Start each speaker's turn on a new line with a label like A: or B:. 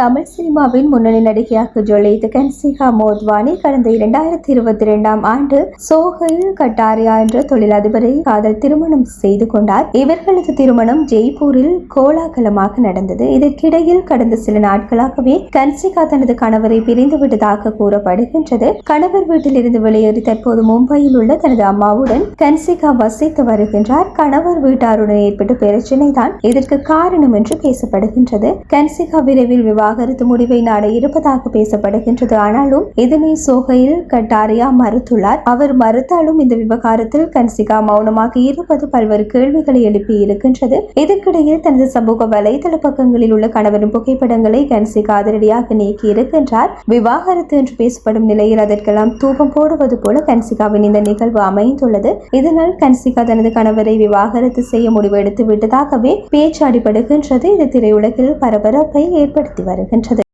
A: தமிழ் சினிமாவின் முன்னணி நடிகையாக ஜொலித்த கன்சிகா மோத்வானி கடந்த இரண்டாயிரத்தி இருபத்தி இரண்டாம் ஆண்டு சோஹைல் கட்டாரியா என்ற தொழிலதிபரை காதல் திருமணம் செய்து கொண்டார். இவர்களது திருமணம் ஜெய்ப்பூரில் கோலாகலமாக நடந்தது. இதற்கிடையில் கடந்த சில நாட்களாகவே கன்சிகா தனது கணவரை பிரிந்து விட்டதாக கூறப்படுகின்றது. கணவர் வீட்டில் இருந்து வெளியேறி தற்போது மும்பையில் உள்ள தனது அம்மாவுடன் கன்சிகா வசித்து வருகின்றார். கணவர் வீட்டாருடன் ஏற்பட்ட பிரச்சினை தான் இதற்கு காரணம் என்று பேசப்படுகின்றது. கன்சிகா விரைவில் விவாகரத்து முடிவை நாட இருப்பதாக பேசப்படுகின்றது. ஆனாலும் இதனை சோகையில் கட்டாரியா மறுத்துள்ளார். அவர் மறுத்தாலும் இந்த விவகாரத்தில் கன்சிகா மௌனமாக இருப்பது பல்வேறு கேள்விகளை எழுப்பி இருக்கின்றது. இதற்கிடையில் தனது சமூக வலைதள பக்கங்களில் உள்ள கணவரின் புகைப்படங்களை கன்சிகா அதிரடியாக நீக்கி இருக்கின்றார். விவாகரத்து என்று பேசப்படும் நிலையில் அதற்கெல்லாம் தூபம் போடுவது போல கன்சிகாவின் இந்த நிகழ்வு அமைந்துள்ளது. இதனால் கன்சிகா தனது கணவரை விவாகரத்து செய்ய முடிவு எடுத்து விட்டதாகவே பேச்சு அடிபடுகின்றது. இது திரையுலகில் பரபரப்பை ஏற்படுத்தி আর এখানটাতে